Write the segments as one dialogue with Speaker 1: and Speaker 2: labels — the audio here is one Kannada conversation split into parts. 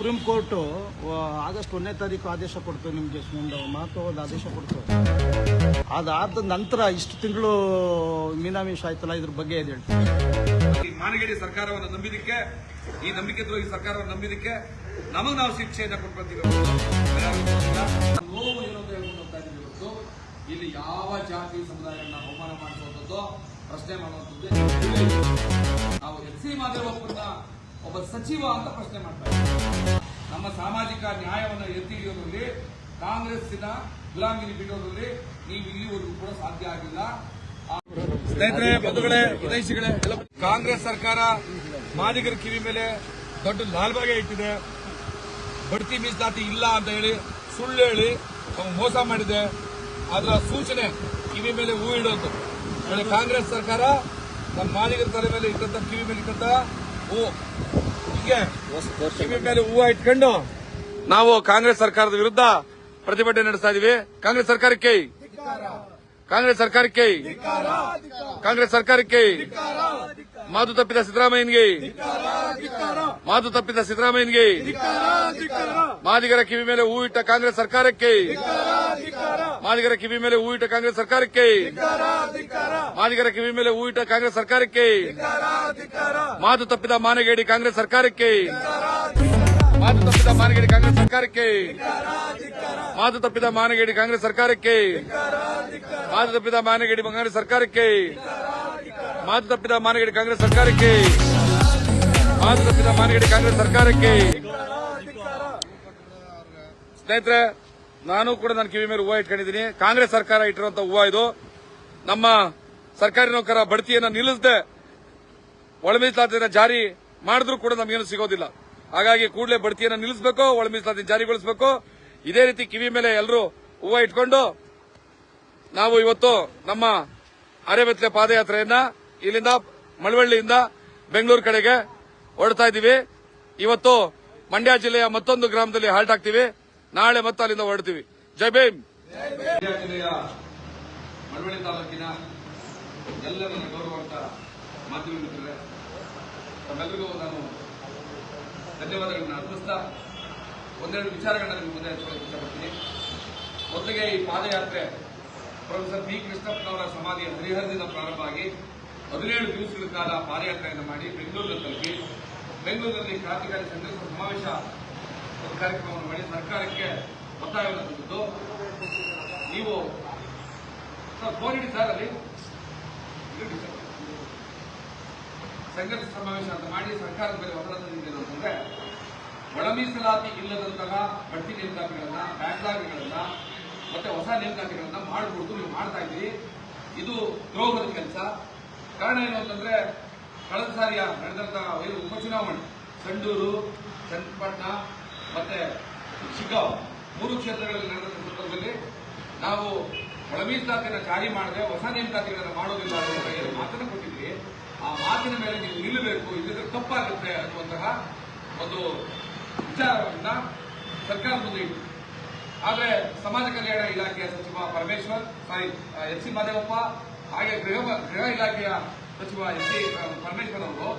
Speaker 1: ಸುಪ್ರೀಂ ಕೋರ್ಟು ಆಗಸ್ಟ್ ಒಂದನೇ ತಾರೀಕು ಆದೇಶ ಕೊಡ್ತು ನಿಮಗೆ ಮಹತ್ವವಾದ ಆದೇಶ ಕೊಡ್ತು ಅದಾದ ನಂತರ ಇಷ್ಟು ತಿಂಗಳು ಮೀನಾಮೀಷ ಆಯ್ತಲ್ಲ, ಇದ್ರ ಬಗ್ಗೆ ಇದು ಹೇಳ್ತೀನಿ.
Speaker 2: ಈ ಮಾನಗೇಡಿ ಸರ್ಕಾರವನ್ನು ನಂಬಿದಕ್ಕೆ ಈ ನಂಬಿಕೆ ದ್ರೋಹಿ ಸರ್ಕಾರವನ್ನು ನಂಬಿದಕ್ಕೆ ನಮಗ್ ನಾವು ಶಿಕ್ಷೆಯನ್ನ ಕೊಟ್ಬರ್ತೀವಿ ನೋವು ಹೇಳ್ಕೊಂಡು ಇಲ್ಲಿ ಯಾವ ಜಾತಿ ಸಮುದಾಯಗಳನ್ನ ಅವಮಾನ ಮಾಡಿಸುವಂಥದ್ದು ಪ್ರಶ್ನೆ ಮಾಡುವಂಥದ್ದು ನಾವು ಎಸ್ ಸಿ ಮಾದೇವಪ್ಪನ ಒಬ್ಬ ಸಚಿವ ಅಂತ ಪ್ರಶ್ನೆ ಮಾಡ್ತಾರೆ ನಮ್ಮ ಸಾಮಾಜಿಕ ನ್ಯಾಯವನ್ನು ಎತ್ತಿ ಹಿಡಿಯೋದ್ರಲ್ಲಿ, ಕಾಂಗ್ರೆಸ್ಸಿನ ಗುಲಾಮಿನಿ ಬಿಡೋದ್ರಲ್ಲಿ ನೀವು ಇಲ್ಲಿವರೆಗೂ ಕೂಡ ಸಾಧ್ಯ ಆಗಿಲ್ಲ. ಸ್ನೇಹಿತರೆ, ಬಂಧುಗಳೇ, ವಿದೇಶಿಗಳೇ ಕಾಂಗ್ರೆಸ್ ಸರ್ಕಾರ ಮಾದಿಗರ ಕಿವಿ ಮೇಲೆ ದೊಡ್ಡ ಲಾಲ್ಬಾಗೆ ಇಟ್ಟಿದೆ. ಬಡ್ತಿ ಮೀಸಲಾತಿ ಇಲ್ಲ ಅಂತ ಹೇಳಿ ಸುಳ್ಳು ಹೇಳಿ ಮೋಸ ಮಾಡಿದೆ. ಅದರ ಸೂಚನೆ ಕಿವಿ ಮೇಲೆ ಹೂ ಇಡೋದು. ಕಾಂಗ್ರೆಸ್ ಸರ್ಕಾರ ನಮ್ಮ ಮಾದಿಗರ ತಲೆ ಮೇಲೆ ಇಟ್ಟಂತ ಕಿವಿ ಮೇಲೆ ಇಟ್ಟಂತ ಹೂ. ಮೇಲೆ ಹೂವು ಇಟ್ಕೊಂಡು ನಾವು ಕಾಂಗ್ರೆಸ್ ಸರ್ಕಾರದ ವಿರುದ್ಧ ಪ್ರತಿಭಟನೆ ನಡೆಸ್ತಾ ಇದೀವಿ. ಕಾಂಗ್ರೆಸ್ ಸರ್ಕಾರಕ್ಕೆ ಕಾಂಗ್ರೆಸ್ ಸರ್ಕಾರಕ್ಕೆ ಕಾಂಗ್ರೆಸ್ ಸರ್ಕಾರಕ್ಕೆ ಮಾತು ತಪ್ಪಿದ ಸಿದ್ದರಾಮಯ್ಯನಿಗೆ ಮಾತು ತಪ್ಪಿದ ಸಿದ್ದರಾಮಯ್ಯನಿಗೆ ಮಾದಿಗರ ಕಿವಿ ಮೇಲೆ ಹೂ ಇಟ್ಟ ಕಾಂಗ್ರೆಸ್ ಸರ್ಕಾರಕ್ಕೆ ಮಾದಿಗರ ಕಿವಿ ಮೇಲೆ ಹೂ ಇಟ್ಟ ಕಾಂಗ್ರೆಸ್ ಸರ್ಕಾರಕ್ಕೆ. ಮಾದಿಗರ ಕಿವಿ ಮೇಲೆ ಹೂ ಇಟ್ಟ ಕಾಂಗ್ರೆಸ್ ಸರ್ಕಾರಕ್ಕೆ. ಮಾತು ತಪ್ಪಿದ ಮಾನಗೇಡಿ ಕಾಂಗ್ರೆಸ್ ಸರ್ಕಾರಕ್ಕೆ. ಮಾತು ತಪ್ಪಿದ ಮಾನಗೇಡಿ ಕಾಂಗ್ರೆಸ್ ಸರ್ಕಾರಕ್ಕೆ. ಮಾತು ತಪ್ಪಿದ ಮಾನಗೇಡಿ ಕಾಂಗ್ರೆಸ್ ಸರ್ಕಾರಕ್ಕೆ. ಮಾತು ತಪ್ಪಿದ ಮಾನಗೇಡಿ ಕಾಂಗ್ರೆಸ್ ಸರ್ಕಾರಕ್ಕೆ. ಮಾತು ತಪ್ಪಿದ ಮಾನಗೇಡಿ ಕಾಂಗ್ರೆಸ್ ಸರ್ಕಾರಕ್ಕೆ. ಮಾತು ತಪ್ಪಿದ ಮಾನಗೇಡಿ ಕಾಂಗ್ರೆಸ್ ಸರ್ಕಾರಕ್ಕೆ. ಸ್ನೇಹಿತರೆ ನಾನು ಕೂಡ ನನ್ನ ಕಿವಿ ಮೇಲೆ ಹೂವು ಇಟ್ಕೊಂಡಿದ್ದೀನಿ. ಕಾಂಗ್ರೆಸ್ ಸರ್ಕಾರ ಇಟ್ಟಿರುವಂತಹ ಹೂವು ಇದು. ನಮ್ಮ ಸರ್ಕಾರಿ ನೌಕರ ಬಡ್ತಿಯನ್ನು ನಿಲ್ಲಿಸದೆ ಒಳ ಜಾರಿ ಮಾಡಿದ್ರೂ ಕೂಡ ನಮಗೇನು ಸಿಗೋದಿಲ್ಲ. ಹಾಗಾಗಿ ಕೂಡಲೇ ಬಡ್ತಿಯನ್ನು ನಿಲ್ಲಿಸಬೇಕು, ಒಳ ಮೀಸಲಾತಿ ಜಾರಿಗೊಳಿಸಬೇಕು. ಇದೇ ರೀತಿ ಕಿವಿ ಮೇಲೆ ಎಲ್ಲರೂ ಹೂವು ಇಟ್ಕೊಂಡು ನಾವು ಇವತ್ತು ನಮ್ಮ ಅರೆಬೆತ್ತಲೆ ಪಾದಯಾತ್ರೆಯನ್ನ ಇಲ್ಲಿಂದ ಮಳವಳ್ಳಿಯಿಂದ ಬೆಂಗಳೂರು ಕಡೆಗೆ ಹೊರಡ್ತಾ ಇದ್ದೀವಿ. ಇವತ್ತು ಮಂಡ್ಯ ಜಿಲ್ಲೆಯ ಮತ್ತೊಂದು ಗ್ರಾಮದಲ್ಲಿ ಹಾಲ್ಟ್ ಆಗ್ತೀವಿ ನಾಳೆ ಮತ್ತೆ ಅಲ್ಲಿಂದ ಹೊರಡ್ತೀವಿ. ಜೈ ಭೀಮ್. ಜಿಲ್ಲೆಯ ತಾಲೂಕಿನ ಎಲ್ಲ ನನ್ನ ಗೌರವಂತ ಮಾಧ್ಯಮ ಮಿತ್ರರೇ ತಮ್ಮೆಲ್ಲರಿಗೂ ನಾನು ಧನ್ಯವಾದಗಳನ್ನು ಅರ್ಪಿಸ್ತಾ ಒಂದೆರಡು ವಿಚಾರಗಳನ್ನ ನಿಮ್ಮ ಮುಂದೆ ಹಂಚ್ಕೊಳ್ಳೋಕೆ ಇಷ್ಟಪಡ್ತೀನಿ. ಮೊದಲಿಗೆ ಈ ಪಾದಯಾತ್ರೆ ಪ್ರೊಫೆಸರ್ ಬಿ ಕೃಷ್ಣಪ್ಪನವರ ಸಮಾಧಿಯ ಹರಿಹರದಿಂದ ಪ್ರಾರಂಭ ಆಗಿ ಹದಿನೇಳು ದಿವಸಗಳ ಕಾಲ ಪಾದಯಾತ್ರೆಯನ್ನು ಮಾಡಿ ಬೆಂಗಳೂರಿನ ತಲುಪಿ. ಬೆಂಗಳೂರಿನಲ್ಲಿ ಕ್ರಾಂತಿಕಾರಿ ಸಂಘರ್ಷ ಸಮಾವೇಶ ಕಾರ್ಯಕ್ರಮವನ್ನು ಮಾಡಿ ಸರ್ಕಾರಕ್ಕೆ ಒತ್ತಾಯವನ್ನು ತಂದಿದ್ದು ನೀವು ಇಡಿ ಸರ್ ಅಲ್ಲಿ. ಸಂಘರ್ಷ ಸಮಾವೇಶ ಅಂತ ಮಾಡಿ ಸರ್ಕಾರದ ಮೇಲೆ ಒತ್ತಡ ತಂದಿದ್ದೇನೆ ಅಂತಂದ್ರೆ ಒಳ ಮೀಸಲಾತಿ ಇಲ್ಲದಂತಹ ಬಡ್ತಿ ನೇಮಕಾತಿಗಳನ್ನ ಬ್ಯಾಕ್ಲಾಗ್ಗಳನ್ನ ಮತ್ತೆ ಹೊಸ ನೇಮಕಾತಿಗಳನ್ನ ಮಾಡಿಬಿಟ್ಟು ನೀವು ಮಾಡ್ತಾ ಇದ್ದೀರಿ. ಇದು ದ್ರೋಹದ ಕೆಲಸ. ಕಾರಣ ಏನು ಅಂತಂದ್ರೆ ಕಳೆದ ಸಾರಿಯ ನಡೆದಂತಹ ಉಪಚುನಾವಣೆ, ಸಂಡೂರು, ಚನ್ನಪಟ್ಟಣ ಮತ್ತೆ ಶಿಗ್ಗಾಂವ್ ಮೂರು ಕ್ಷೇತ್ರಗಳಲ್ಲಿ ನಡೆದ ಸಂದರ್ಭದಲ್ಲಿ ನಾವು ಒಳ ಮೀಸಲಾತಿಯನ್ನು ಜಾರಿ ಮಾಡದೆ ಹೊಸ ನೇಮಕಾತಿಗಳನ್ನು ಮಾಡೋದಿಲ್ಲ ಅನ್ನೋ ಮಾತನ್ನು ಕೊಟ್ಟಿದ್ವಿ. ಆ ಮಾತಿನ ಮೇಲೆ ನೀವು ನಿಲ್ಲಬೇಕು ಇಲ್ಲದ್ರೆ ತಪ್ಪಾಗುತ್ತೆ ಅನ್ನುವಂತಹ ಒಂದು ವಿಚಾರವನ್ನ ಸರ್ಕಾರ ಮುಂದೆ ಇಟ್ಟು ಆದ್ರೆ ಸಮಾಜ ಕಲ್ಯಾಣ ಇಲಾಖೆಯ ಸಚಿವ Parameshwar, sorry H C Madevappa, ಹಾಗೆ ಗೃಹ ಗೃಹ ಇಲಾಖೆಯ ಸಚಿವ ಎಚ್ ಸಿ ಪರಮೇಶ್ವರ್ ಅವರು,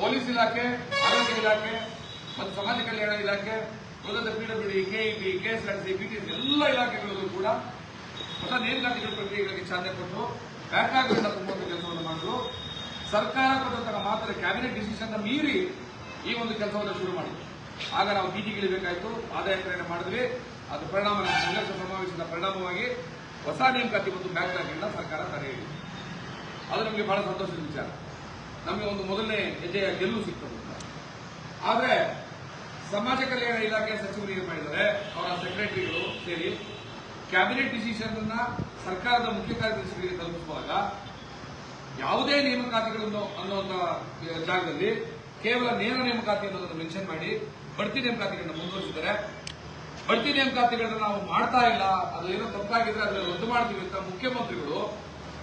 Speaker 2: ಪೊಲೀಸ್ ಇಲಾಖೆ, ಆರೋಗ್ಯ ಇಲಾಖೆ ಮತ್ತು ಸಮಾಜ ಕಲ್ಯಾಣ ಇಲಾಖೆ ಉಳಿದ ಪಿಡಬ್ಲ್ಯೂಡಿ ಕೆಇಬಿ ಕೆಎಸ್ಆರ್ಸಿ ಬಿಟಿಸಿ ಎಲ್ಲ ಇಲಾಖೆಗಳಲ್ಲೂ ಕೂಡ ಹೊಸ ನೇಮಕಾತಿಗಳ ಪ್ರಕ್ರಿಯೆಗಳಿಗೆ ಚಾಲನೆ ಕೊಟ್ಟು ಬ್ಯಾಕ್ಲಾಗ್ಗಳನ್ನ ತುಂಬುವಂತ ಕೆಲಸವನ್ನು ಮಾಡಿದ್ರು. ಸರ್ಕಾರ ಕೊಟ್ಟಂತಹ ಮಾತ್ರ ಕ್ಯಾಬಿನೆಟ್ ಡಿಸಿಷನ್ ಮೀರಿ ಈ ಒಂದು ಕೆಲಸವನ್ನು ಶುರು ಮಾಡಿದ್ರು. ಆಗ ನಾವು ಬೀದಿಗಿಳಿಬೇಕಾಯ್ತು ಪಾದಯಾತ್ರೆಯನ್ನು ಮಾಡಿದ್ವಿ. ಅದು ಪರಿಣಾಮ ಸಂಘರ್ಷ ಸಮಾವೇಶದ ಪರಿಣಾಮವಾಗಿ ಹೊಸ ನೇಮಕಾತಿ ಮತ್ತು ಬ್ಯಾಕ್ಲಾಗ್ಗಳನ್ನ ಸರ್ಕಾರ ತಡೆ ಅದು ನಮಗೆ ಬಹಳ ಸಂತೋಷದ ವಿಚಾರ. ನಮಗೆ ಒಂದು ಮೊದಲನೇ ಹೆಜ್ಜೆಯ ಗೆಲುವು ಸಿಗ್ತದೆ ಆದ್ರೆ ಸಮಾಜ ಕಲ್ಯಾಣ ಇಲಾಖೆಯ ಸಚಿವರು ಏನು ಮಾಡಿದ್ದಾರೆ, ಅವರ ಸೆಕ್ರೆಟರಿಗಳು ಸೇರಿ ಕ್ಯಾಬಿನೆಟ್ ಡಿಸಿಷನ್ ಅನ್ನ ಸರ್ಕಾರದ ಮುಖ್ಯ ಕಾರ್ಯದರ್ಶಿಗಳಿಗೆ ತಲುಪುವಾಗ ಯಾವುದೇ ನೇಮಕಾತಿಗಳನ್ನು ಅನ್ನುವಂತ ಜಾಗದಲ್ಲಿ ಕೇವಲ ನೇರ ನೇಮಕಾತಿ ಅನ್ನೋದನ್ನು ಮೆನ್ಷನ್ ಮಾಡಿ ಬಡ್ತಿ ನೇಮಕಾತಿಗಳನ್ನು ಮುಂದುವರಿಸಿದ್ದಾರೆ. ಬಡ್ತಿ ನೇಮಕಾತಿಗಳನ್ನ ನಾವು ಮಾಡ್ತಾ ಇಲ್ಲ, ಅದು ಏನೋ ತಪ್ಪಾಗಿದ್ರೆ ಅದನ್ನು ರದ್ದು ಮಾಡ್ತೀವಿ ಅಂತ ಮುಖ್ಯಮಂತ್ರಿಗಳು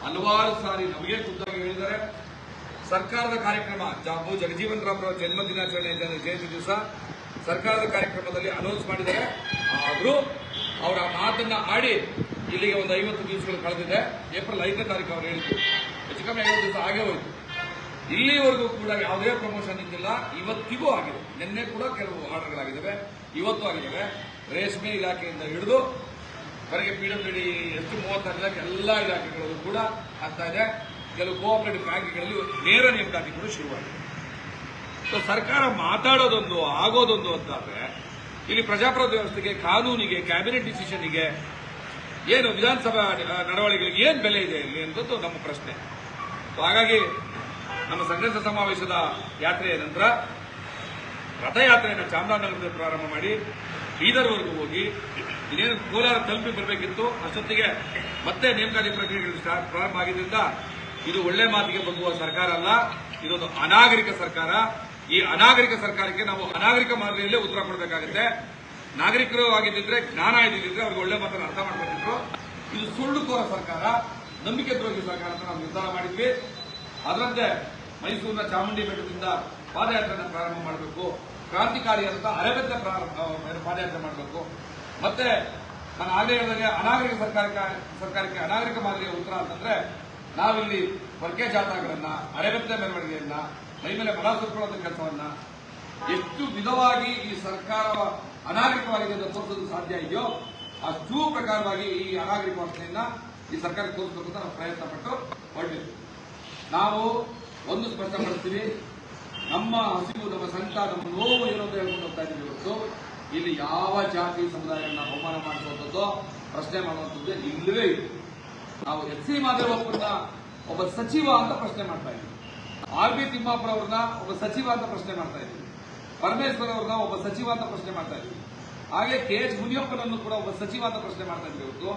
Speaker 2: ಹಲವಾರು ಸಾರಿ ನಮಗೆ ಖುದ್ದಾಗಿ ಹೇಳಿದ್ದಾರೆ. ಸರ್ಕಾರದ ಕಾರ್ಯಕ್ರಮ, ಜಾಬು ಜಗಜೀವನ್ ರಾಮ್ರವರ ಜನ್ಮ ದಿನಾಚರಣೆ ಜಯಂತಿ ದಿವಸ ಸರ್ಕಾರದ ಕಾರ್ಯಕ್ರಮದಲ್ಲಿ ಅನೌನ್ಸ್ ಮಾಡಿದ್ದಾರೆ ಆದರೂ ಅವರ ಮಾತು ಮಾತನ್ನ ಆಡಿ ಇಲ್ಲಿಗೆ ಒಂದು ಐವತ್ತು ದಿವಸಗಳು ಕಳೆದಿದೆ. ಏಪ್ರಿಲ್ ಐದನೇ ತಾರೀಕು ಅವರು ಹೇಳಿದ್ರು. ಹೆಚ್ಚು ಕಮ್ಮಿ ಐವತ್ತು ದಿವಸ ಆಗೇ ಹೋಯಿತು. ಇಲ್ಲಿವರೆಗೂ ಕೂಡ ಯಾವುದೇ ಪ್ರಮೋಷನ್ ಇದ್ದಿಲ್ಲ. ಇವತ್ತಿಗೂ ಆಗಿದೆ. ನಿನ್ನೆ ಕೂಡ ಕೆಲವು ಆರ್ಡರ್ಗಳಾಗಿದ್ದಾವೆ ಇವತ್ತು ಆಗಿದ್ದಾವೆ. ರೇಷ್ಮೆ ಇಲಾಖೆಯಿಂದ ಹಿಡಿದು ಹೊರಗೆ ಪಿ ಡಬ್ಲ್ಯೂ ಎಷ್ಟು ಮೂವತ್ತಾರು ಇಲಾಖೆ ಎಲ್ಲ ಇಲಾಖೆಗಳಲ್ಲೂ ಕೂಡ ಆಗ್ತಾ ಇದೆ. ಕೆಲವು ಕೋಆಪರೇಟಿವ್ ಬ್ಯಾಂಕ್ಗಳಲ್ಲಿ ನೇರ ನೇಮಕಾತಿಗಳು ಶುರುವಾಗಿದೆ. ಸೊ ಸರ್ಕಾರ ಮಾತಾಡೋದೊಂದು, ಆಗೋದೊಂದು ಅಂತಾದ್ರೆ, ಇಲ್ಲಿ ಪ್ರಜಾಪ್ರಭುತ್ವ ವ್ಯವಸ್ಥೆಗೆ ಕಾನೂನಿಗೆ ಕ್ಯಾಬಿನೆಟ್ ಡಿಸಿಷನ್ಗೆ ಏನು ವಿಧಾನಸಭಾ ನಡವಳಿಕೆಗೆ ಏನ್ ಬೆಲೆ ಇದೆ ಇಲ್ಲಿ ಅನ್ನೋದು ನಮ್ಮ ಪ್ರಶ್ನೆ. ಸೊ ಹಾಗಾಗಿ ನಮ್ಮ ಸಂಘರ್ಷ ಸಮಾವೇಶದ ಯಾತ್ರೆಯ ನಂತರ ರಥಯಾತ್ರೆಯನ್ನು ಚಾಮರಾಜನಗರದಲ್ಲಿ ಪ್ರಾರಂಭ ಮಾಡಿ ಬೀದರ್ವರೆಗೂ ಹೋಗಿ, ಇನ್ನೇನು ಕೋಲಾರ ತಲುಪಿ ಬರಬೇಕಿತ್ತು, ಅಷ್ಟೊತ್ತಿಗೆ ಮತ್ತೆ ನೇಮಕಾತಿ ಪ್ರಕ್ರಿಯೆಗಳು ಸ್ಟಾರ್ಟ್, ಪ್ರಾರಂಭ ಆಗಿದ್ದರಿಂದ ಇದು ಒಳ್ಳೆ ಮಾತಿಗೆ ಬಗ್ಗುವ ಸರ್ಕಾರ ಅಲ್ಲ, ಇದೊಂದು ಅನಾಗರಿಕ ಸರ್ಕಾರ. ಈ ಅನಾಗರಿಕ ಸರ್ಕಾರಕ್ಕೆ ನಾವು ಅನಾಗರಿಕ ಮಾದರಿಯಲ್ಲೇ ಉತ್ತರ ಕೊಡಬೇಕಾಗುತ್ತೆ. ನಾಗರಿಕರು ಆಗಿದ್ದಿದ್ರೆ, ಜ್ಞಾನ ಇದ್ದಿದ್ರೆ ಅವ್ರಿಗೆ ಒಳ್ಳೆ ಮಾತನ್ನು ಅರ್ಥ ಮಾಡ್ಕೊಂಡಿದ್ರು ಇದು ಸುಳ್ಳುಕೋರ ಸರ್ಕಾರ ನಂಬಿಕೆ ದ್ರೋಹಿ ಸರ್ಕಾರ ಅಂತ ನಾವು ನಿರ್ಧಾರ ಮಾಡಿದ್ವಿ. ಅದರಂತೆ ಮೈಸೂರಿನ ಚಾಮುಂಡಿ ಬೆಟ್ಟದಿಂದ ಪಾದಯಾತ್ರೆಯನ್ನು ಪ್ರಾರಂಭ ಮಾಡಬೇಕು. ಕ್ರಾಂತಿಕಾರಿ ಅಂತ ಅರೆಬೆತ್ತ ಪಾದಯಾತ್ರೆ ಮಾಡಬೇಕು. ಮತ್ತೆ ನಾನು ಆಗಲೇ ಹೇಳಿದಾಗೆ ಅನಾಗರಿಕ ಸರ್ಕಾರಕ್ಕೆ ಸರ್ಕಾರಕ್ಕೆ ಅನಾಗರಿಕ ಮಾದರಿಯ ಉತ್ತರ ಅಂತಂದ್ರೆ ನಾವಿಲ್ಲಿ ಪರ್ಕೆ ಜಾಥಾಗಳನ್ನ, ಅರೆಬೆತ್ತ ಮೆರವಣಿಗೆಯನ್ನ ಮೈ ಮೇಲೆ ಬಲ ಸುರ್ಕೊಳ್ಳೋದ ಕೆಲಸವನ್ನ ಎಷ್ಟು ವಿಧವಾಗಿ ಈ ಸರ್ಕಾರ ಅನಾಗರಿಕವಾಗಿದೆ ಅಂತ ತೋರಿಸೋದು ಸಾಧ್ಯ ಇದೆಯೋ ಅಷ್ಟೂ ಪ್ರಕಾರವಾಗಿ ಈ ಅನಾಗರಿಕ ವ್ಯವಸ್ಥೆಯನ್ನ ಈ ಸರ್ಕಾರ ತೋರಿಸಬೇಕು ಅಂತ ನಾವು ಪ್ರಯತ್ನ ಪಟ್ಟು ಹೊರಟಿದ್ವಿ. ನಾವು ಒಂದು ಸ್ಪಷ್ಟಪಡಿಸ್ತೀವಿ, ನಮ್ಮ ಹಸಿವು, ನಮ್ಮ ಸಂಕಟ, ನಮ್ಮ ನೋವು ಏನು ಹೇಳ್ಕೊಂಡು ಇದ್ದೀವಿ ಇವತ್ತು. ಇಲ್ಲಿ ಯಾವ ಜಾತಿ ಸಮುದಾಯವನ್ನು ಅವಮಾನ ಮಾಡುವಂಥದ್ದು ಪ್ರಶ್ನೆ ಮಾಡುವಂಥದ್ದು ಇಲ್ಲವೇ ಇಲ್ಲ. ನಾವು ಎಸ್ ಸಿ ಮಾದೇವಪ್ಪನ ಒಬ್ಬ ಸಚಿವ ಅಂತ ಪ್ರಶ್ನೆ ಮಾಡ್ತಾ ಇದ್ದೀವಿ. ಆರ್ ಬಿ ತಿಮ್ಮಾಪುರ ಅವ್ರನ್ನ ಒಬ್ಬ ಸಚಿವ ಅಂತ ಪ್ರಶ್ನೆ ಮಾಡ್ತಾ ಇದ್ದೀವಿ ಪರಮೇಶ್ವರ್ ಅವ್ರನ್ನ ಒಬ್ಬ ಸಚಿವ ಅಂತ ಪ್ರಶ್ನೆ ಮಾಡ್ತಾ ಇದ್ದೀವಿ ಹಾಗೆ ಕೆ ಎಚ್ ಮುನಿಯಪ್ಪನನ್ನು ಕೂಡ ಒಬ್ಬ ಸಚಿವ ಅಂತ ಪ್ರಶ್ನೆ ಮಾಡ್ತಾ ಇದ್ದೀವಿ ಹೊರತು.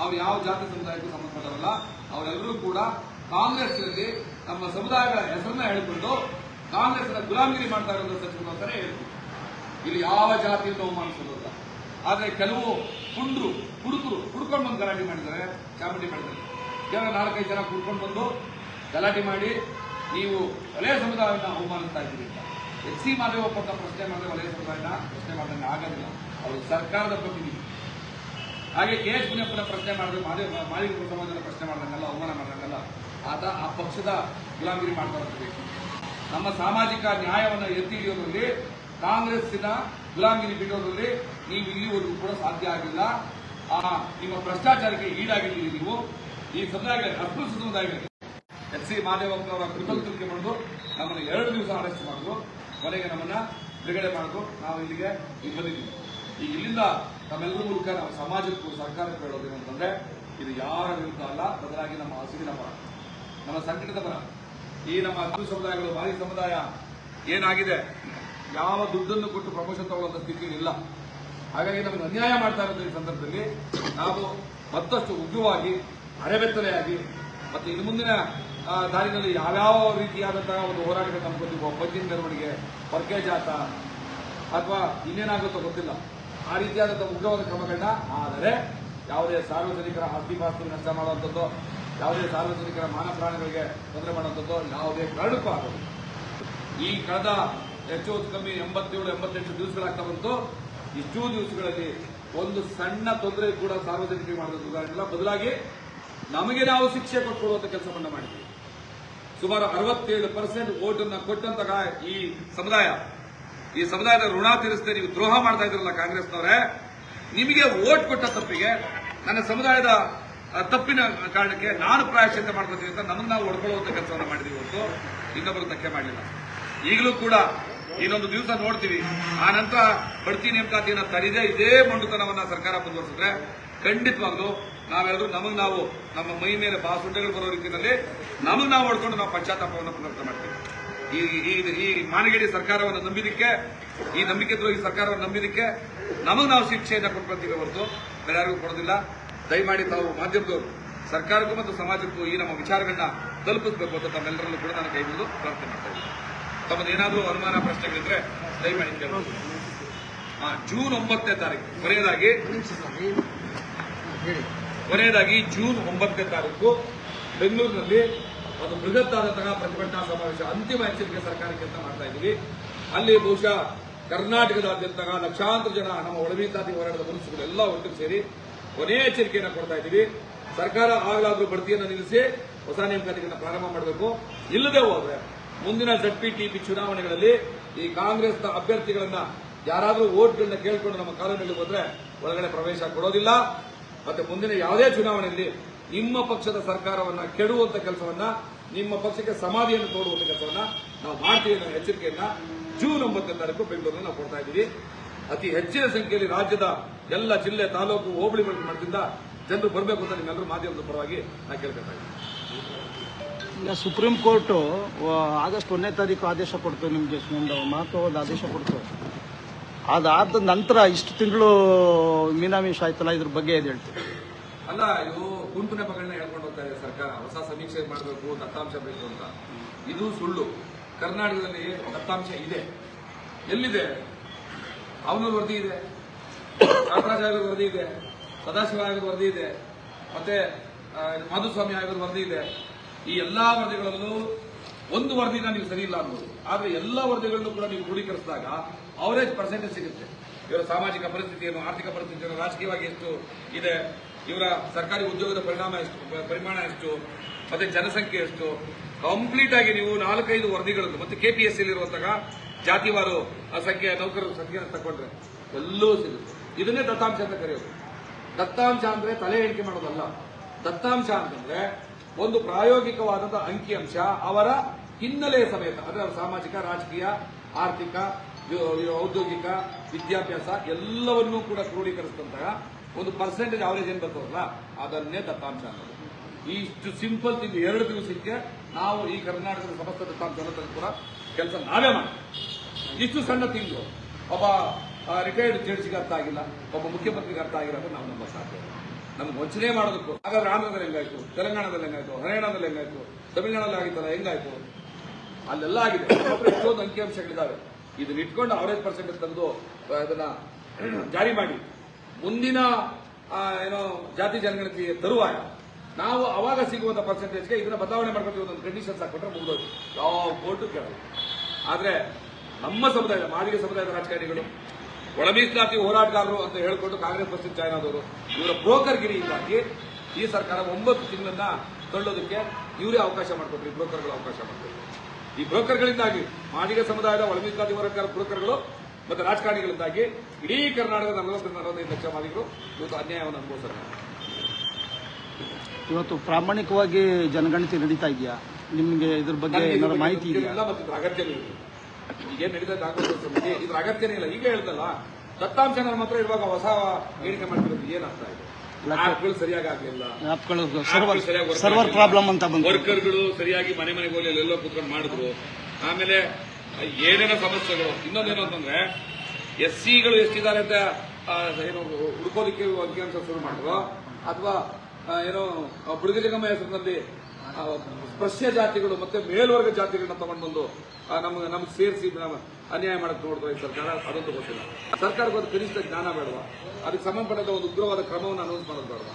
Speaker 2: ಅವ್ರು ಯಾವ ಜಾತಿ ಸಮುದಾಯಕ್ಕೂ ಸಂಬಂಧಪಟ್ಟವಲ್ಲ ಅವರೆಲ್ಲರೂ ಕೂಡ ಕಾಂಗ್ರೆಸ್ನಲ್ಲಿ ನಮ್ಮ ಸಮುದಾಯಗಳ ಹೆಸರನ್ನ ಹೇಳಿಕೊಂಡು ಕಾಂಗ್ರೆಸ್ನ ಗುಲಾಮಗಿರಿ ಮಾಡ್ತಾ ಇರೋದು ಸಚಿವರು ಅಂತಾನೆ ಹೇಳ್ತೀವಿ ಇಲ್ಲಿ ಯಾವ ಜಾತಿಯನ್ನು ಅವಮಾನಿಸೋದಿಲ್ಲ ಆದರೆ ಕೆಲವು ಕುಂಡ್ರು, ಕುಡುಕರು ಕುಡ್ಕೊಂಡು ಬಂದು ಗಲಾಟೆ ಮಾಡಿದ್ದಾರೆ, ಚಾಮುಂಡಿ ಮಾಡಿದ್ದಾರೆ ಕೇವಲ ನಾಲ್ಕೈದು ಜನ ಕುಡ್ಕೊಂಡು ಬಂದು ಗಲಾಟೆ ಮಾಡಿ ನೀವು ವಲಯ ಸಮುದಾಯವನ್ನು ಅವಮಾನಿಸ್ತಾ ಇದ್ದೀರಿ ಎಸ್ ಸಿ ಮಾದೇವಪ್ಪ ಕೊಟ್ಟ ಪ್ರಶ್ನೆ ಮಾಡಿದ್ರೆ ವಲಯ ಸಮುದಾಯನ ಪ್ರಶ್ನೆ ಮಾಡಿದಂಗೆ ಆಗೋದಿಲ್ಲ. ಅವರು ಸರ್ಕಾರದ ಪ್ರತಿನಿಧಿ. ಹಾಗೆ ಕೆ ಎಸ್ ಮುನಿಯಪ್ಪನ ಪ್ರಶ್ನೆ ಮಾಡಿದ್ರೆ, ಮಾದೇವ ಮಾಲಿಕ ಸಮಾಜದ ಪ್ರಶ್ನೆ ಮಾಡಿದಂಗಲ್ಲ, ಅವಮಾನ ಮಾಡಿದಂಗಲ್ಲ, ಆತ ಆ ಪಕ್ಷದ ಗುಲಾಮಗಿರಿ ಮಾಡ್ತಾ ನಮ್ಮ ಸಾಮಾಜಿಕ ನ್ಯಾಯವನ್ನು ಎತ್ತಿ ಹಿಡಿಯೋದ್ರಲ್ಲಿ ಕಾಂಗ್ರೆಸ್ಸಿನ ಗುಲಾಮಗಿರಿ ಬಿಡೋದ್ರಲ್ಲಿ ನೀವು ಇಲ್ಲಿವರೆಗೂ ಕೂಡ ಸಾಧ್ಯ ಆಗಿಲ್ಲ. ಆ, ನಿಮ್ಮ ಭ್ರಷ್ಟಾಚಾರಕ್ಕೆ ಈಡಾಗಿದ್ದೀರಿ ನೀವು. ಈ ಸಮುದಾಯಗಳಿಗೆ ಅಸ್ಪೃಶ್ಯ ಎಚ್ ಸಿ ಮಾದೇವಪ್ಪನವರ ಕೃತಜ್ಞತೆ ಮಾಡಿದ್ರು ನಮ್ಮನ್ನು ಎರಡು ದಿವಸ ಅರೆಸ್ಟ್ ಮಾಡಿದ್ರು. ಕೊನೆಗೆ ನಮ್ಮನ್ನ ಬಿಡುಗಡೆ ಮಾಡಿದ್ರು. ನಾವು ಇಲ್ಲಿಗೆ ಬಂದಿದ್ದೀವಿ ಈಗ ಇಲ್ಲಿಂದ ನಮ್ಮೆಲ್ಲರ ಮೂಲಕ ನಮ್ಮ ಸಮಾಜಕ್ಕೂ ಸರ್ಕಾರಕ್ಕೂ ಹೇಳೋದೇನು ಅಂತಂದ್ರೆ, ಇದು ಯಾರ ವಿರುದ್ಧ ಅಲ್ಲ, ಬದಲಾಗಿ ನಮ್ಮ ಹಸುವಿನ ಪರ ನಮ್ಮ ಸಂಕಟದ ಪರ ಈ ನಮ್ಮ ಹತ್ತು ಸಮುದಾಯಗಳು ಭಾರಿ ಸಮುದಾಯ ಏನಾಗಿದೆ? ಯಾವ ದುಡ್ಡನ್ನು ಕೊಟ್ಟು ಪ್ರಮೋಷನ್ ತಗೊಳ್ಳುವಂತ ಸ್ಥಿತಿ ಇಲ್ಲ ಹಾಗಾಗಿ ನಮಗೆ ಅನ್ಯಾಯ ಮಾಡ್ತಾ ಇರೋದು ಈ ಸಂದರ್ಭದಲ್ಲಿ. ನಾವು ಮತ್ತಷ್ಟು ಉಗ್ರವಾಗಿ, ಅರೆಬೆತ್ತಲೆಯಾಗಿ, ಮತ್ತು ಇನ್ನು ಮುಂದಿನ ದಾರಿನಲ್ಲಿ ಯಾವ್ಯಾವ ರೀತಿಯಾದಂತಹ ಒಂದು ಹೋರಾಟಕ್ಕೆ ನಂಬ್ಕೊತೀವೋ ಬಜ್ಜಿನ ಮೆರವಣಿಗೆ ಪರ್ಕೆ ಜಾತ ಅಥವಾ ಇನ್ನೇನಾಗುತ್ತೋ ಗೊತ್ತಿಲ್ಲ. ಆ ರೀತಿಯಾದಂತಹ ಉಗ್ರವಾದ ಕ್ರಮಗಳನ್ನ, ಆದರೆ ಯಾವುದೇ ಸಾರ್ವಜನಿಕರ ಆಸ್ತಿ ಪಾಸ್ತಿ ನಷ್ಟ ಮಾಡುವಂಥದ್ದು, ಯಾವುದೇ ಸಾರ್ವಜನಿಕರ ಮಾನ ಪ್ರಾಣಿಗಳಿಗೆ ತೊಂದರೆ ಮಾಡುವಂಥದ್ದು ಯಾವುದೇ ಕಾರಣಕ್ಕೂ ಆಗೋದು ಈ ಕಳೆದ ಹೆಚ್ಚು ಕಮ್ಮಿ ಎಂಬತ್ತೇಳು, ಎಂಬತ್ತೆಂಟು ದಿವಸಗಳಾಗ್ತಾ ಬಂತು. ಇಷ್ಟೂ ದಿವಸಗಳಲ್ಲಿ ಒಂದು ಸಣ್ಣ ತೊಂದರೆ ಕೂಡ ಸಾರ್ವಜನಿಕರಿಗೆ ಮಾಡೋದಿಲ್ಲ ಬದಲಾಗಿ ನಮಗೆ ನಾವು ಶಿಕ್ಷೆ ಕೊಟ್ಟುಕೊಳ್ಳುವಂಥ ಕೆಲಸವನ್ನು ಮಾಡಿದ್ವಿ. ಸುಮಾರು ಅರವತ್ತೇಳು ಪರ್ಸೆಂಟ್ ಓಟನ್ನು ಕೊಟ್ಟಂತಹ ಈ ಸಮುದಾಯ. ಈ ಸಮುದಾಯದ ಋಣ ತೀರಿಸದೆ ನೀವು ದ್ರೋಹ ಮಾಡ್ತಾ ಇದ್ರಲ್ಲ ಕಾಂಗ್ರೆಸ್ನವರೇ, ನಿಮಗೆ ವೋಟ್ ಕೊಟ್ಟ ತಪ್ಪಿಗೆ ನನ್ನ ಸಮುದಾಯದ ತಪ್ಪಿನ ಕಾರಣಕ್ಕೆ ನಾನು ಪ್ರಾಯಶ್ಚಿತ್ತ ಮಾಡ್ಕೊತೀನಿ ಅಂತ ನಮ್ಮನ್ನ ನಾವು ಹೊಡ್ಕೊಳ್ಳುವಂತ ಕೆಲಸವನ್ನು ಮಾಡಿದೀವಿ ಹೊತ್ತು ಇನ್ನೊಬ್ಬರು ಧಕ್ಕೆ ಮಾಡಲಿಲ್ಲ. ಈಗಲೂ ಕೂಡ ಇನ್ನೊಂದು ದಿವಸ ನೋಡ್ತೀವಿ. ಆ ನಂತರ ಬಡ್ತಿ ನೇಮಕಾತಿಯನ್ನು ತರಿದೇ ಇದೇ ಮಂಡುತನವನ್ನು ಸರ್ಕಾರ ಮುಂದುವರಿಸಿದ್ರೆ ಖಂಡಿತವಾಗ್ಲೂ ನಾವೆಲ್ಲರೂ ನಮಗೆ ನಾವು ನಮ್ಮ ಮೈ ಮೇಲೆ ಬಾಸುಂಡೆಗಳು ಬರೋ ರೀತಿಯಲ್ಲಿ ನಮಗೆ ನಾವು ಹೊಡ್ಕೊಂಡು ನಾವು ಪಶ್ಚಾತ್ತಾಪವನ್ನು ಪುನರ್ಥ ಮಾಡ್ತೀವಿ. ಈ ಈ ಮಾನಗೇಡಿ ಸರ್ಕಾರವನ್ನು ನಂಬಿದಕ್ಕೆ, ಈ ನಂಬಿಕೆ ದ್ರೋಹಿ ಸರ್ಕಾರವನ್ನು ನಂಬಿದಕ್ಕೆ ನಮಗೆ ನಾವು ಶಿಕ್ಷೆಯನ್ನು ಕೊಟ್ಕೊಳ್ತೀವಿ ಹೊರತು ಬೇರೆ ಯಾರಿಗೂ ಕೊಡೋದಿಲ್ಲ. ದಯಮಾಡಿ ತಾವು ಮಾಧ್ಯಮದವರು, ಸರ್ಕಾರಕ್ಕೂ ಮತ್ತು ಸಮಾಜಕ್ಕೂ ಈ ನಮ್ಮ ವಿಚಾರಗಳನ್ನ ತಲುಪಿಸಬೇಕು ಅಂತ ತಮ್ಮೆಲ್ಲರಲ್ಲೂ ಕೂಡ ನಾನು ಕೈ ಮುಗಿದು ಪ್ರಾರ್ಥನೆ ಮಾಡ್ತಾ ಇದ್ದೀನಿ. ತಮ್ಮದೇನಾದರೂ ಅನುಮಾನ, ಪ್ರಶ್ನೆಗಳಿದ್ರೆ ದಯಮಾಡಿ ಜೂನ್ ಒಂಬತ್ತನೇ ತಾರೀಕು, ಕೊನೆಯದಾಗಿ ಕೊನೆಯದಾಗಿ ಜೂನ್ ಒಂಬತ್ತನೇ ತಾರೀಕು ಬೆಂಗಳೂರಿನಲ್ಲಿ ಒಂದು ಬೃಹತ್ ಆದಂತಹ ಪ್ರತಿಭಟನಾ ಸಮಾವೇಶ, ಅಂತಿಮ ಎಚ್ಚರಿಕೆ ಸರ್ಕಾರಕ್ಕೆ ಅಂತ ಮಾಡ್ತಾ ಇದ್ದೀವಿ. ಅಲ್ಲಿ ಬಹುಶಃ ಕರ್ನಾಟಕದಾದ್ಯಂತ ಲಕ್ಷಾಂತರ ಜನ ನಮ್ಮ ಒಳಮೀಸಲಾತಿ ಹೋರಾಟದ ಮನಸ್ಸುಗಳೆಲ್ಲ ಒಟ್ಟಿಗೆ ಸೇರಿ ಕೊನೆಯ ಎಚ್ಚರಿಕೆಯನ್ನು ಕೊಡ್ತಾ ಇದ್ದೀವಿ. ಸರ್ಕಾರ ಆಗಲಾದರೂ ಬಡ್ತಿಯನ್ನು ನಿಲ್ಲಿಸಿ ಹೊಸ ನೇಮಕಾತಿಗಳನ್ನು ಪ್ರಾರಂಭ ಮಾಡಬೇಕು. ಇಲ್ಲದೆ ಹೋದ್ರೆ ಮುಂದಿನ ಜಡ್ಪಿಟಿಪಿ ಚುನಾವಣೆಗಳಲ್ಲಿ ಈ ಕಾಂಗ್ರೆಸ್ನ ಅಭ್ಯರ್ಥಿಗಳನ್ನ ಯಾರಾದರೂ ಓಟ್ಗಳನ್ನ ಕೇಳಿಕೊಂಡು ನಮ್ಮ ಕಾಲೋನಿಯಲ್ಲಿ ಹೋದ್ರೆ ಒಳಗಡೆ ಪ್ರವೇಶ ಕೊಡೋದಿಲ್ಲ. ಮತ್ತೆ ಮುಂದಿನ ಯಾವುದೇ ಚುನಾವಣೆಯಲ್ಲಿ ನಿಮ್ಮ ಪಕ್ಷದ ಸರ್ಕಾರವನ್ನ ಕೆಡುವಂತ ಕೆಲಸವನ್ನ, ನಿಮ್ಮ ಪಕ್ಷಕ್ಕೆ ಸಮಾಧಿಯನ್ನು ತೋಡುವಂತ ಕೆಲಸವನ್ನ ನಾವು ಮಾಡ್ತೀವಿ ಅನ್ನೋ ಎಚ್ಚರಿಕೆಯನ್ನ ಜೂನ್ ಒಂಬತ್ತನೇ ತಾರೀಕು ಬೆಂಗಳೂರಿನಲ್ಲಿ ನಾವು ಕೊಡ್ತಾ ಇದ್ದೀವಿ. ಅತಿ ಹೆಚ್ಚಿನ ಸಂಖ್ಯೆಯಲ್ಲಿ ರಾಜ್ಯದ ಎಲ್ಲ ಜಿಲ್ಲೆ, ತಾಲೂಕು, ಹೋಬಳಿ ಮಟ್ಟದಿಂದ ಜನರು ಬರಬೇಕು ಅಂತ ನಿಮ್ಮೆಲ್ಲರೂ ಮಾಧ್ಯಮದ ಪರವಾಗಿ ನಾನು ಕೇಳ್ಕೊತಾ ಇದ್ದೀನಿ.
Speaker 1: ಸುಪ್ರೀಂ ಕೋರ್ಟು ಆಗಸ್ಟ್ ಒಂದನೇ ತಾರೀಕು ಆದೇಶ ಕೊಡ್ತು ನಿಮಗೆ ಮಹತ್ವವಾದ ಆದೇಶ ಕೊಡ್ತು. ಅದಾದ ನಂತರ ಇಷ್ಟು ತಿಂಗಳು ಮೀನಾಮೀಷ ಆಯ್ತಲ್ಲ, ಇದ್ರ ಬಗ್ಗೆ ಇದು ಹೇಳ್ತೀವಿ
Speaker 2: ಅಲ್ಲ, ಇದು ಗುಂಪು ನೆಪಗಳನ್ನ ಹೇಳ್ಕೊಂಡು ಹೋಗ್ತಾ ಇದೆ ಸರ್ಕಾರ. ಹೊಸ ಸಮೀಕ್ಷೆ ಮಾಡಬೇಕು, ದತ್ತಾಂಶ ಬೇಕು ಅಂತ. ಇದು ಸುಳ್ಳು. ಕರ್ನಾಟಕದಲ್ಲಿ ದತ್ತಾಂಶ ಇದೆ. ಎಲ್ಲಿದೆ? ಅವನ ವರದಿ ಇದೆ. ಕಾಮರಾಜ ಆಯೋಗದ ವರದಿ ಇದೆ. ಸದಾಶಿವ ಆಯೋಗದ ವರದಿ ಇದೆ. ಮತ್ತೆ ಮಾಧುಸ್ವಾಮಿ ಆಯೋಗದ ವರದಿ ಇದೆ. ಈ ಎಲ್ಲಾ ವರದಿಗಳಲ್ಲೂ ಒಂದು ವರದಿನ ನೀವು ಸರಿ ಇಲ್ಲ ಅನ್ಬೋದು. ಆದ್ರೆ ಎಲ್ಲಾ ವರದಿಗಳನ್ನು ಕೂಡ ನೀವು ಕ್ರೋಢೀಕರಿಸಿದಾಗ ಅವರೇಜ್ ಪರ್ಸೆಂಟೇಜ್ ಸಿಗುತ್ತೆ. ಇವರ ಸಾಮಾಜಿಕ ಪರಿಸ್ಥಿತಿಯನ್ನು, ಆರ್ಥಿಕ ಪರಿಸ್ಥಿತಿಯನ್ನು, ರಾಜಕೀಯವಾಗಿ ಎಷ್ಟು ಇದೆ, ಇವರ ಸರ್ಕಾರಿ ಉದ್ಯೋಗದ ಪರಿಣಾಮ ಎಷ್ಟು, ಪರಿಮಾಣ ಎಷ್ಟು, ಮತ್ತೆ ಜನಸಂಖ್ಯೆ ಎಷ್ಟು ಕಂಪ್ಲೀಟ್ ಆಗಿ ನೀವು ನಾಲ್ಕೈದು ವರದಿಗಳನ್ನು, ಮತ್ತೆ ಕೆಪಿಎಸ್ ಇರುವಂತಹ ಜಾತಿವಾರು ಸಂಖ್ಯೆ ನೌಕರರ ಸಂಖ್ಯೆಯನ್ನು ತಗೊಂಡ್ರೆ ಎಲ್ಲವೂ ಸಿಗುತ್ತೆ. ಇದನ್ನೇ ದತ್ತಾಂಶ ಅಂತ ಕರೆಯೋದು. ದತ್ತಾಂಶ ಅಂದ್ರೆ ತಲೆ ಎಣಿಕೆ ಮಾಡೋದಲ್ಲ. ದತ್ತಾಂಶ ಅಂತಂದ್ರೆ ಒಂದು ಪ್ರಾಯೋಗಿಕವಾದಂತಹ ಅಂಕಿಅಂಶ ಅವರ ಹಿನ್ನೆಲೆಯ ಸಮೇತ, ಅಂದ್ರೆ ಅವರ ಸಾಮಾಜಿಕ, ರಾಜಕೀಯ, ಆರ್ಥಿಕ ಔದ್ಯೋಗಿಕ, ವಿದ್ಯಾಭ್ಯಾಸ ಎಲ್ಲವನ್ನೂ ಕೂಡ ಕ್ರೋಢೀಕರಿಸಿದಂತಹ ಒಂದು ಪರ್ಸೆಂಟೇಜ್ ಅವರೇಜ್ ಏನ್ ಬರ್ತದಲ್ಲ, ಅದನ್ನೇ ದತ್ತಾಂಶ ಅನ್ನೋದು. ಇಷ್ಟು ಸಿಂಪಲ್ ತಿಂದು ಎರಡು ದಿವಸಕ್ಕೆ ನಾವು ಈ ಕರ್ನಾಟಕದ ಸಮಸ್ತ ದತ್ತಾಂಶ ಅನ್ನೋದನ್ನು ಕೂಡ ಕೆಲಸ ನಾವೇ ಮಾಡ್ತೀವಿ. ಇಷ್ಟು ಸಣ್ಣ ತಿಂಗಳು, ಒಬ್ಬ ರಿಟೈರ್ಡ್ ಜಡ್ಜ್ಗೆ ಅರ್ಥ ಆಗಿಲ್ಲ, ಒಬ್ಬ ಮುಖ್ಯಮಂತ್ರಿಗೆ ಅರ್ಥ ಅಂತ ನಾವು ನಮ್ಮ ಸಾಧ್ಯ. ನಮ್ಗೆ ವಂಚನೆ ಮಾಡೋದಕ್ಕೂ ಹಾಗಾದ್ರೆ ಆಂಧ್ರದಲ್ಲಿ ಹೆಂಗಾಯ್ತು, ತೆಲಂಗಾಣದಲ್ಲಿ ಹೆಂಗಾಯ್ತು, ಹರಿಯಾಣದಲ್ಲಿ ಹೆಂಗಾಯ್ತು, ತಮಿಳುನಾಡಲ್ಲಿ ಆಗಿತ್ತಲ್ಲ, ಹೆಂಗಾಯ್ತು? ಅಲ್ಲೆಲ್ಲ ಆಗಿದೆ. ಎಷ್ಟೊಂದು ಅಂಕಿಅಂಶಗಳಿದ್ದಾವೆ. ಇದನ್ನ ಇಟ್ಕೊಂಡು ಅವರೇಜ್ ಪರ್ಸೆಂಟೇಜ್ ತಂದು ಅದನ್ನ ಜಾರಿ ಮಾಡಿ. ಮುಂದಿನ ಏನೋ ಜಾತಿ ಜನಗಣತಿ ತರುವಾಗ ನಾವು ಅವಾಗ ಸಿಗುವಂತ ಪರ್ಸೆಂಟೇಜ್ಗೆ ಇದನ್ನ ಬದಲಾವಣೆ ಮಾಡ್ಕೊತೀವಿ ಒಂದು ಕಂಡೀಷನ್ಸ್ ಹಾಕೊಂಡ್ರೆ ಮುಗಿದೋದು ಯಾವ ಕೋರ್ಟು ಕೇಳಲ್ಲ. ಆದ್ರೆ ನಮ್ಮ ಸಮುದಾಯದ, ಮಾದಿಗ ಸಮುದಾಯದ ರಾಜಕಾರಣಿಗಳು ಒಳ ಮೀಸಲಾತಿ ಹೋರಾಟಗಾರರು ಅಂತ ಹೇಳಿಕೊಂಡು ಕಾಂಗ್ರೆಸ್ ಪಕ್ಷದ ಜಾಯ್ನ್ ಆದವರು, ಇವರ ಬ್ರೋಕರ್ಗಿರಿಯಿಂದಾಗಿ ಈ ಸರ್ಕಾರ ಒಂಬತ್ತು ತಿಂಗಳನ್ನ ತಳ್ಳೋದಕ್ಕೆ ಇವರೇ ಅವಕಾಶ ಮಾಡಿಕೊಟ್ರಿ ಬ್ರೋಕರ್ಗಳು ಅವಕಾಶ ಮಾಡಿಕೊಟ್ರು. ಈ ಬ್ರೋಕರ್ಗಳಿಂದಾಗಿ ಮಾದಿಗ ಸಮುದಾಯದ ಒಳ ವರ್ಗದ ಬ್ರೋಕರ್ಗಳು ಮತ್ತು ರಾಜಕಾರಣಿಗಳಿಂದಾಗಿ ಇಡೀ ಕರ್ನಾಟಕದ ನಲವತ್ತರಿಂದ ನಲವತ್ತೈದು ಲಕ್ಷ ಮಾದಿಗರು ಇವತ್ತು ಅನ್ಯಾಯವನ್ನು ಅನುಭವಿಸ್ತಾರೆ.
Speaker 1: ಇವತ್ತು ಪ್ರಾಮಾಣಿಕವಾಗಿ ಜನಗಣತಿ ನಡೀತಾ ಇದೆಯಾ? ನಿಮಗೆ ಇದ್ರ ಬಗ್ಗೆ ಏನಾದ್ರು ಮಾಹಿತಿ ಇದೆಯಾ?
Speaker 2: ಮತ್ತು ಅಗತ್ಯನೂ ಇಲ್ಲ. ಈಗೇನ್ ನಡೀತಾ ಸಮಿತಿ ಇದ್ರ ಅಗತ್ಯನೇ ಇಲ್ಲ. ಈಗ ಹೇಳ್ದಲ್ಲ ದತ್ತಾಂಶ ಮಾತ್ರ ಇರುವಾಗ ಹೊಸ ಏನಿಕೆ ಮಾಡ್ತಿರೋದು ಏನಾಗ್ತಾ ಇದೆ ಸರಿಯಾಗಿ
Speaker 1: ಸರ್ವರ್ ಪ್ರಾಬ್ಲಮ್ ಅಂತ ಬಂತು.
Speaker 2: ವರ್ಕರ್ಗಳು ಸರಿಯಾಗಿ ಮನೆ ಮನೆಗೆ ಹೋಗಿ ಎಲ್ಲೆಲ್ಲೋ ಕುತ್ಕೊಂಡು ಮಾಡಿದ್ರು. ಆಮೇಲೆ ಏನೇನೋ ಸಮಸ್ಯೆಗಳು. ಇನ್ನೊಂದೇನು ಅಂತಂದ್ರೆ ಎಸ್ ಸಿಗಳು ಎಷ್ಟಿದ್ದಾರೆ ಅಂತ ಏನು ಹುಡುಕೋದಕ್ಕೆ ಅಂತ ಶುರು ಮಾಡಿದ್ರು ಅಥವಾ ಏನೋ ಬುಡಗಲಿಗಮ್ಮ ಹೆಸರಿನಲ್ಲಿ ಸ್ಪರ್ಶ ಜಾತಿಗಳು ಮತ್ತೆ ಮೇಲ್ವರ್ಗ ಜಾತಿಗಳನ್ನ ತಗೊಂಡು ಬಂದು ನಮ್ಗೆ ನಮ್ಗೆ ಸೇರಿಸಿ ಅನ್ಯಾಯ ಮಾಡಕ್ಕೆ ನೋಡಿದ್ರು ಸರ್ಕಾರ ಅದಂತೂ ಗೊತ್ತಿಲ್ಲ ಸರ್ಕಾರಕ್ಕೆ ಒಂದು ಕನಿಷ್ಠ ಜ್ಞಾನ ಬೇಡವಾ? ಅದಕ್ಕೆ ಸಂಬಂಧಪಟ್ಟಂತ ಒಂದು ಉಗ್ರವಾದ ಕ್ರಮವನ್ನು ಅನೌನ್ಸ್ ಮಾಡೋದು ಬೇಡವಾ?